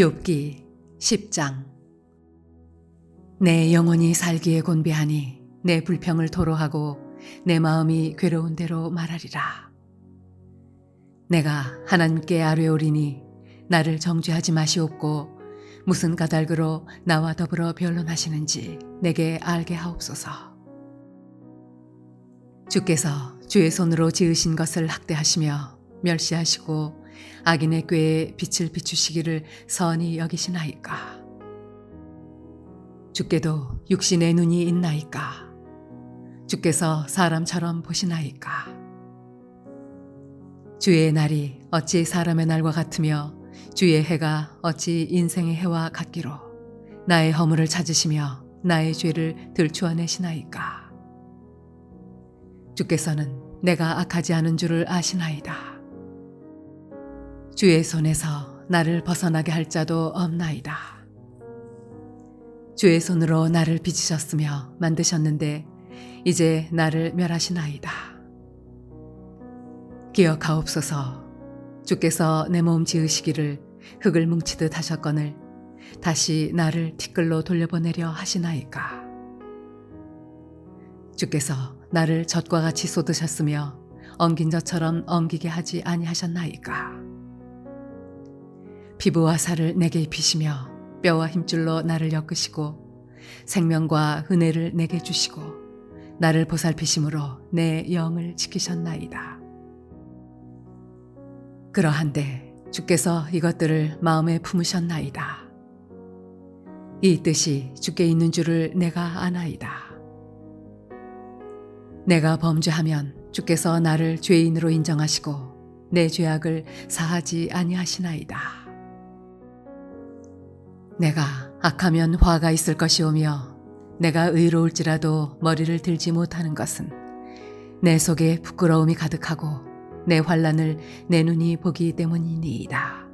욥기 10장 내 영혼이 살기에 곤비하니 내 불평을 토로하고 내 마음이 괴로운 대로 말하리라. 내가 하나님께 아뢰오리니 나를 정죄하지 마시옵고 무슨 까닭으로 나와 더불어 변론하시는지 내게 알게 하옵소서. 주께서 주의 손으로 지으신 것을 학대하시며 멸시하시고 악인의 꾀에 빛을 비추시기를 선히 여기시나이까. 주께도 육신의 눈이 있나이까. 주께서 사람처럼 보시나이까. 주의 날이 어찌 사람의 날과 같으며 주의 해가 어찌 인생의 해와 같기로 나의 허물을 찾으시며 나의 죄를 들추어내시나이까. 주께서는 내가 악하지 않은 줄을 아시나이다. 주의 손에서 나를 벗어나게 할 자도 없나이다. 주의 손으로 나를 빚으셨으며 만드셨는데 이제 나를 멸하시나이다. 기억하옵소서 주께서 내 몸 지으시기를 흙을 뭉치듯 하셨거늘 다시 나를 티끌로 돌려보내려 하시나이까. 주께서 나를 젖과 같이 쏟으셨으며 엉긴 젖처럼 엉기게 하지 아니하셨나이까. 피부와 살을 내게 입히시며 뼈와 힘줄로 나를 엮으시고 생명과 은혜를 내게 주시고 나를 보살피심으로 내 영을 지키셨나이다. 그러한데 주께서 이것들을 마음에 품으셨나이다. 이 뜻이 주께 있는 줄을 내가 아나이다. 내가 범죄하면 주께서 나를 죄인으로 인정하시고 내 죄악을 사하지 아니하시나이다. 내가 악하면 화가 있을 것이오며 내가 의로울지라도 머리를 들지 못하는 것은 내 속에 부끄러움이 가득하고 내 환란을 내 눈이 보기 때문이니이다.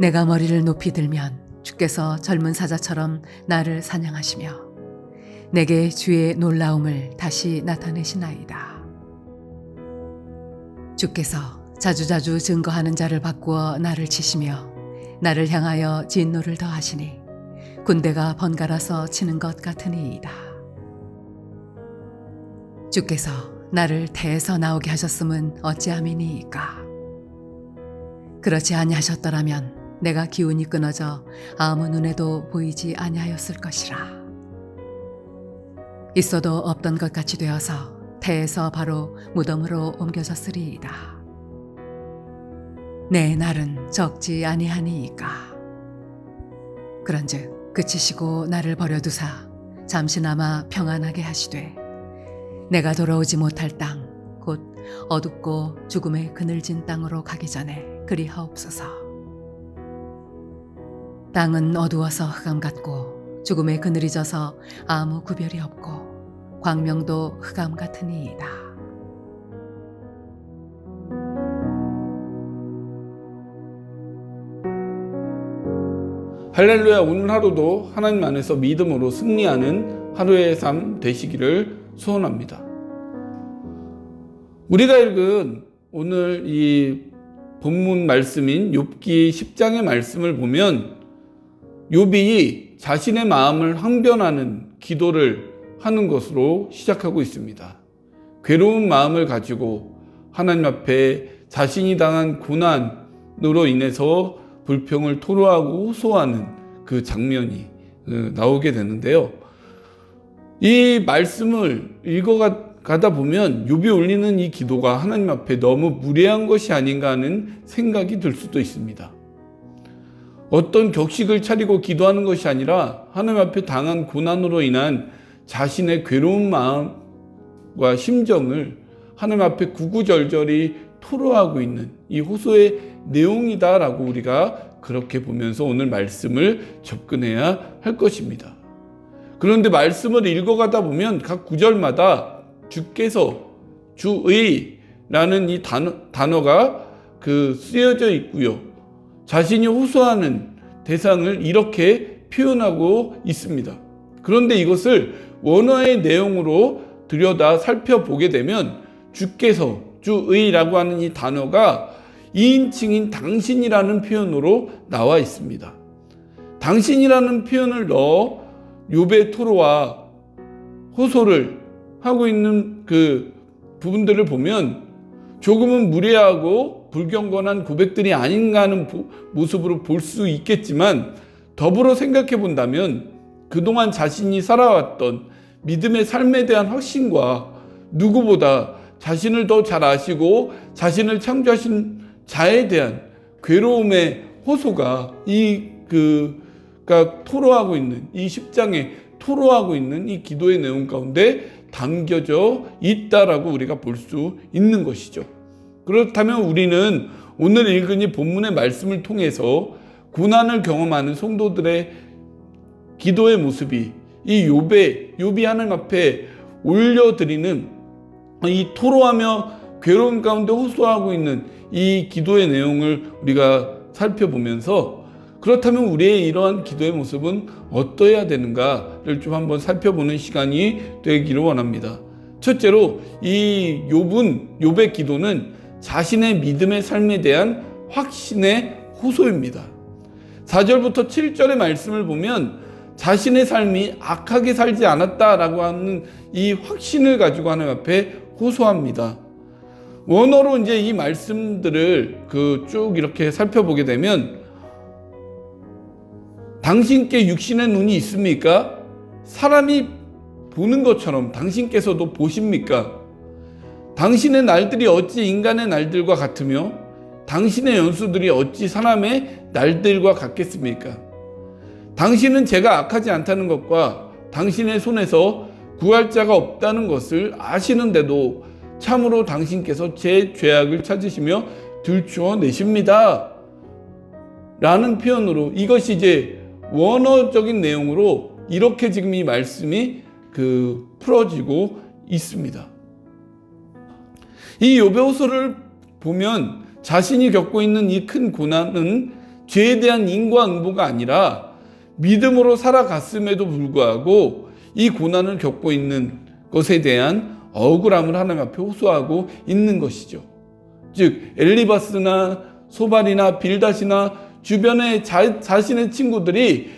내가 머리를 높이 들면 주께서 젊은 사자처럼 나를 사냥하시며 내게 주의 놀라움을 다시 나타내시나이다. 주께서 자주자주 증거하는 자를 바꾸어 나를 치시며 나를 향하여 진노를 더하시니 군대가 번갈아서 치는 것 같으니이다. 주께서 나를 태에서 나오게 하셨음은 어찌함이니이까. 그렇지 아니하셨더라면 내가 기운이 끊어져 아무 눈에도 보이지 아니하였을 것이라. 있어도 없던 것 같이 되어서 태에서 바로 무덤으로 옮겨졌으리이다. 내 날은 적지 아니하니이까. 그런즉 그치시고 나를 버려두사 잠시나마 평안하게 하시되 내가 돌아오지 못할 땅 곧 어둡고 죽음의 그늘진 땅으로 가기 전에 그리하옵소서. 땅은 어두워서 흑암 같고 죽음의 그늘이 져서 아무 구별이 없고 광명도 흑암 같으니이다. 할렐루야 오늘 하루도 하나님 안에서 믿음으로 승리하는 하루의 삶 되시기를 소원합니다. 우리가 읽은 오늘 이 본문 말씀인 욥기 10장의 말씀을 보면 욥이 자신의 마음을 항변하는 기도를 하는 것으로 시작하고 있습니다. 괴로운 마음을 가지고 하나님 앞에 자신이 당한 고난으로 인해서 불평을 토로하고 호소하는 그 장면이 어, 나오게 되는데요. 이 말씀을 읽어가다 보면 욥이 올리는 이 기도가 하나님 앞에 너무 무례한 것이 아닌가 하는 생각이 들 수도 있습니다. 어떤 격식을 차리고 기도하는 것이 아니라 하나님 앞에 당한 고난으로 인한 자신의 괴로운 마음과 심정을 하나님 앞에 구구절절히 토로하고 있는 이 호소의 내용이다라고 우리가 그렇게 보면서 오늘 말씀을 접근해야 할 것입니다. 그런데 말씀을 읽어가다 보면 각 구절마다 주께서 주의라는 이 단어, 단어가 그 쓰여져 있고요. 자신이 호소하는 대상을 이렇게 표현하고 있습니다. 그런데 이것을 원어의 내용으로 들여다 살펴보게 되면 주께서 주의라고 하는 이 단어가 2인칭인 당신이라는 표현으로 나와 있습니다. 당신이라는 표현을 넣어 욥의 토로와 호소를 하고 있는 그 부분들을 보면 조금은 무례하고 불경건한 고백들이 아닌가 하는 부- 모습으로 볼 수 있겠지만 더불어 생각해 본다면 그동안 자신이 살아왔던 믿음의 삶에 대한 확신과 누구보다 자신을 더 잘 아시고 자신을 창조하신 자에 대한 괴로움의 호소가 이 그가 토로하고 있는 이 10장에 토로하고 있는 이 기도의 내용 가운데 담겨져 있다라고 우리가 볼 수 있는 것이죠. 그렇다면 우리는 오늘 읽은 이 본문의 말씀을 통해서 고난을 경험하는 성도들의 기도의 모습이 이 욥의 욥이 하나님 앞에 올려드리는 이 토로하며 괴로움 가운데 호소하고 있는 이 기도의 내용을 우리가 살펴보면서 그렇다면 우리의 이러한 기도의 모습은 어떠해야 되는가를 좀 한번 살펴보는 시간이 되기를 원합니다. 첫째로 이 욥은 욥의 기도는 자신의 믿음의 삶에 대한 확신의 호소입니다. 4절부터 7절의 말씀을 보면 자신의 삶이 악하게 살지 않았다라고 하는 이 확신을 가지고 하나님 앞에 호소합니다. 원어로 이제 이 말씀들을 그 쭉 이렇게 살펴보게 되면 당신께 육신의 눈이 있습니까? 사람이 보는 것처럼 당신께서도 보십니까? 당신의 날들이 어찌 인간의 날들과 같으며 당신의 연수들이 어찌 사람의 날들과 같겠습니까? 당신은 제가 악하지 않다는 것과 당신의 손에서 구할 자가 없다는 것을 아시는데도 참으로 당신께서 제 죄악을 찾으시며 들추어 내십니다. 라는 표현으로 이것이 이제 원어적인 내용으로 이렇게 지금 이 말씀이 그 풀어지고 있습니다. 이 요배호서를 보면 자신이 겪고 있는 이 큰 고난은 죄에 대한 인과응보가 아니라 믿음으로 살아갔음에도 불구하고 이 고난을 겪고 있는 것에 대한 억울함을 하나님 앞에 호소하고 있는 것이죠. 즉 엘리바스나 소발이나 빌닷이나 주변의 자, 자신의 친구들이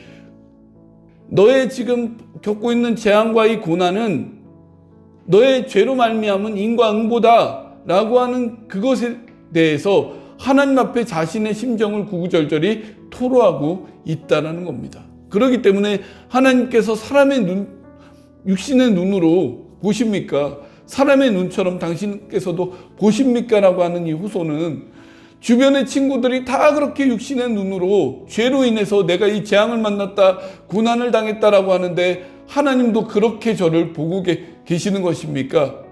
너의 지금 겪고 있는 재앙과 이 고난은 너의 죄로 말미암은 인과응보다라고 하는 그것에 대해서 하나님 앞에 자신의 심정을 구구절절히 토로하고 있다라는 겁니다. 그렇기 때문에 하나님께서 사람의 눈, 육신의 눈으로 보십니까? 사람의 눈처럼 당신께서도 보십니까? 라고 하는 이 후소는 주변의 친구들이 다 그렇게 육신의 눈으로 죄로 인해서 내가 이 재앙을 만났다, 고난을 당했다라고 하는데 하나님도 그렇게 저를 보고 계, 계시는 것입니까?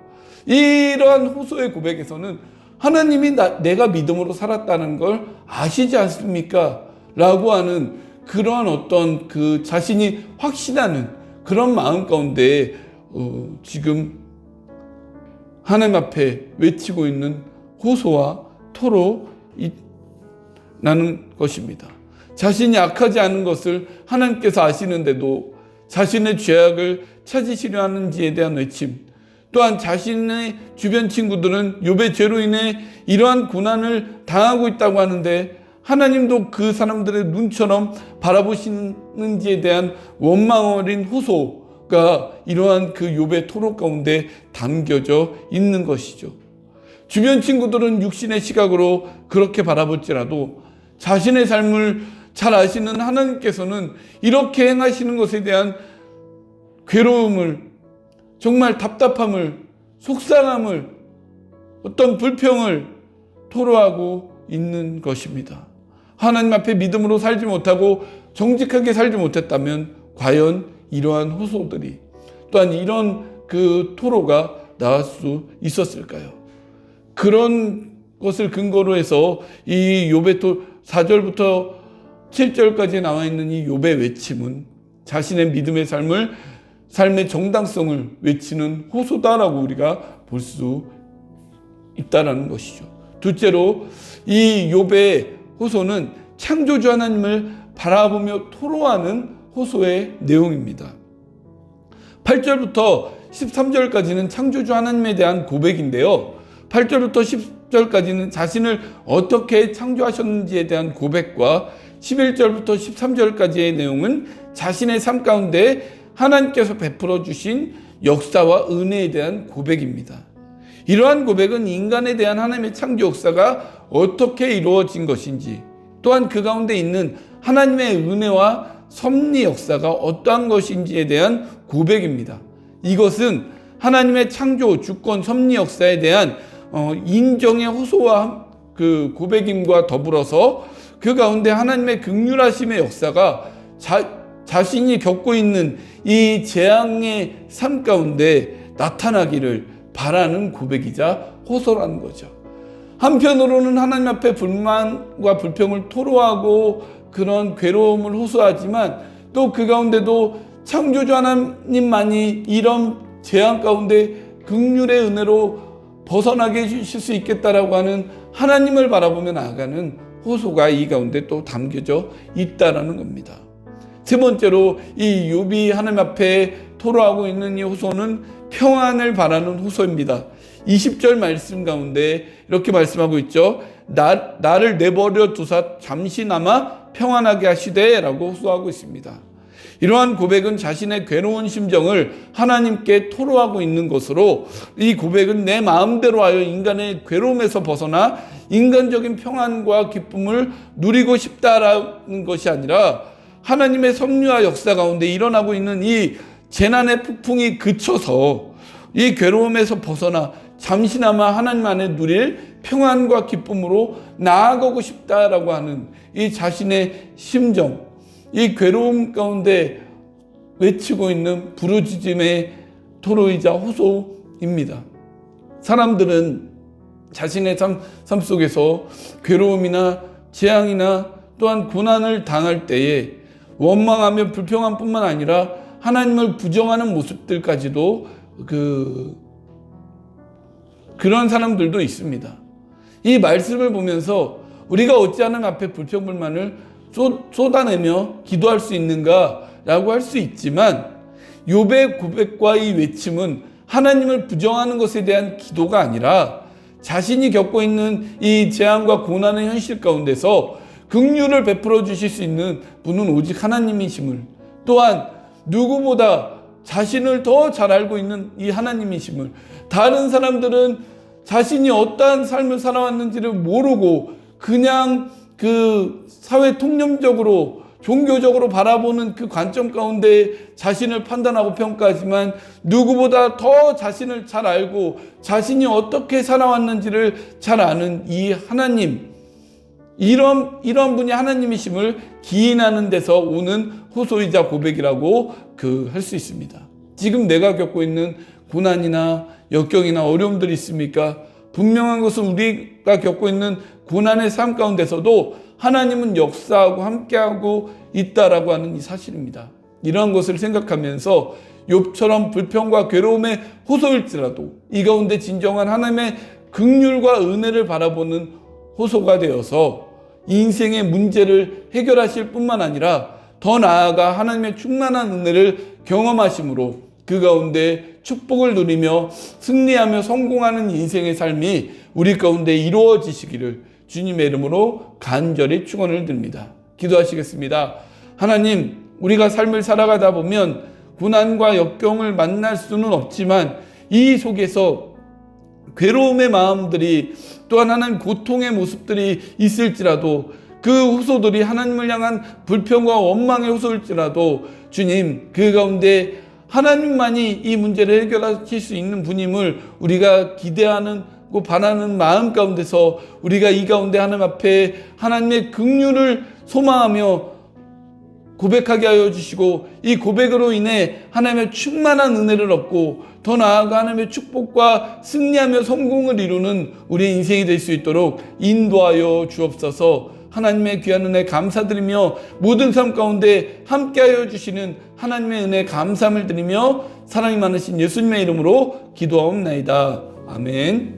이러한 호소의 고백에서는 하나님이 나, 내가 믿음으로 살았다는 걸 아시지 않습니까? 라고 하는 그러한 어떤 그 자신이 확신하는 그런 마음 가운데 어, 지금 하나님 앞에 외치고 있는 호소와 토로 나는 것입니다. 자신이 악하지 않은 것을 하나님께서 아시는데도 자신의 죄악을 찾으시려 하는지에 대한 외침, 또한 자신의 주변 친구들은 욥의 죄로 인해 이러한 고난을 당하고 있다고 하는데 하나님도 그 사람들의 눈처럼 바라보시는지에 대한 원망 어린 호소가 이러한 그 욥의 토로 가운데 담겨져 있는 것이죠. 주변 친구들은 육신의 시각으로 그렇게 바라볼지라도 자신의 삶을 잘 아시는 하나님께서는 이렇게 행하시는 것에 대한 괴로움을 정말 답답함을 속상함을 어떤 불평을 토로하고 있는 것입니다. 하나님 앞에 믿음으로 살지 못하고 정직하게 살지 못했다면 과연 이러한 호소들이 또한 이런 그 토로가 나올 수 있었을까요? 그런 것을 근거로 해서 이 욥의 토 4절부터 7절까지 나와 있는 이 욥의 외침은 자신의 믿음의 삶을 삶의 정당성을 외치는 호소다라고 우리가 볼 수 있다라는 것이죠. 둘째로 이 욥의 호소는 창조주 하나님을 바라보며 토로하는 호소의 내용입니다. 8절부터 13절까지는 창조주 하나님에 대한 고백인데요. 8절부터 10절까지는 자신을 어떻게 창조하셨는지에 대한 고백과 11절부터 13절까지의 내용은 자신의 삶 가운데 하나님께서 베풀어 주신 역사와 은혜에 대한 고백입니다. 이러한 고백은 인간에 대한 하나님의 창조 역사가 어떻게 이루어진 것인지 또한 그 가운데 있는 하나님의 은혜와 섭리 역사가 어떠한 것인지에 대한 고백입니다. 이것은 하나님의 창조, 주권, 섭리 역사에 대한 어, 인정의 호소와 그 고백임과 더불어서 그 가운데 하나님의 극률하심의 역사가 자, 자신이 겪고 있는 이 재앙의 삶 가운데 나타나기를 바라는 고백이자 호소라는 거죠. 한편으로는 하나님 앞에 불만과 불평을 토로하고 그런 괴로움을 호소하지만 또 그 가운데도 창조주 하나님만이 이런 재앙 가운데 극률의 은혜로 벗어나게 해주실 수 있겠다라고 하는 하나님을 바라보며 나아가는 호소가 이 가운데 또 담겨져 있다라는 겁니다. 세 번째로 이 욥이 하나님 앞에 토로하고 있는 이 호소는 평안을 바라는 호소입니다. 20절 말씀 가운데 이렇게 말씀하고 있죠. 나, 나를 내버려 두사 잠시나마 평안하게 하시되 라고 호소하고 있습니다. 이러한 고백은 자신의 괴로운 심정을 하나님께 토로하고 있는 것으로 이 고백은 내 마음대로 하여 인간의 괴로움에서 벗어나 인간적인 평안과 기쁨을 누리고 싶다라는 것이 아니라 하나님의 섭리와 역사 가운데 일어나고 있는 이 재난의 폭풍이 그쳐서 이 괴로움에서 벗어나 잠시나마 하나님 안에 누릴 평안과 기쁨으로 나아가고 싶다라고 하는 이 자신의 심정, 이 괴로움 가운데 외치고 있는 부르짖음의 토로이자 호소입니다. 사람들은 자신의 삶, 삶 속에서 괴로움이나 재앙이나 또한 고난을 당할 때에 원망하며 불평한 뿐만 아니라 하나님을 부정하는 모습들까지도 그 그런 사람들도 있습니다. 이 말씀을 보면서 우리가 어찌 하는 앞에 불평불만을 쏟아내며 기도할 수 있는가라고 할 수 있지만 욥의 고백과 이 외침은 하나님을 부정하는 것에 대한 기도가 아니라 자신이 겪고 있는 이 재앙과 고난의 현실 가운데서 긍휼을 베풀어 주실 수 있는 분은 오직 하나님이심을 또한 누구보다 자신을 더 잘 알고 있는 이 하나님이심을. 다른 사람들은 자신이 어떠한 삶을 살아왔는지를 모르고 그냥 그 사회 통념적으로 종교적으로 바라보는 그 관점 가운데 자신을 판단하고 평가하지만 누구보다 더 자신을 잘 알고 자신이 어떻게 살아왔는지를 잘 아는 이 하나님. 이런 이런 분이 하나님이심을 기인하는 데서 오는 호소이자 고백이라고 그 할 수 있습니다. 지금 내가 겪고 있는 고난이나 역경이나 어려움들이 있습니까? 분명한 것은 우리가 겪고 있는 고난의 삶 가운데서도 하나님은 역사하고 함께하고 있다라고 하는 이 사실입니다. 이러한 것을 생각하면서 욥처럼 불평과 괴로움의 호소일지라도 이 가운데 진정한 하나님의 극률과 은혜를 바라보는 호소가 되어서 인생의 문제를 해결하실 뿐만 아니라 더 나아가 하나님의 충만한 은혜를 경험하심으로 그 가운데 축복을 누리며 승리하며 성공하는 인생의 삶이 우리 가운데 이루어지시기를 주님의 이름으로 간절히 축원을 드립니다. 기도하시겠습니다. 하나님, 우리가 삶을 살아가다 보면 고난과 역경을 만날 수는 없지만 이 속에서 괴로움의 마음들이 또한 하나님 고통의 모습들이 있을지라도 그 호소들이 하나님을 향한 불평과 원망의 호소일지라도 주님 그 가운데 하나님만이 이 문제를 해결하실 수 있는 분임을 우리가 기대하는 고 바라는 마음 가운데서 우리가 이 가운데 하나님 앞에 하나님의 긍휼을 소망하며 고백하게 하여 주시고 이 고백으로 인해 하나님의 충만한 은혜를 얻고 더 나아가 하나님의 축복과 승리하며 성공을 이루는 우리의 인생이 될 수 있도록 인도하여 주옵소서 하나님의 귀한 은혜 감사드리며 모든 삶 가운데 함께하여 주시는 하나님의 은혜 감사함을 드리며 사랑이 많으신 예수님의 이름으로 기도하옵나이다. 아멘.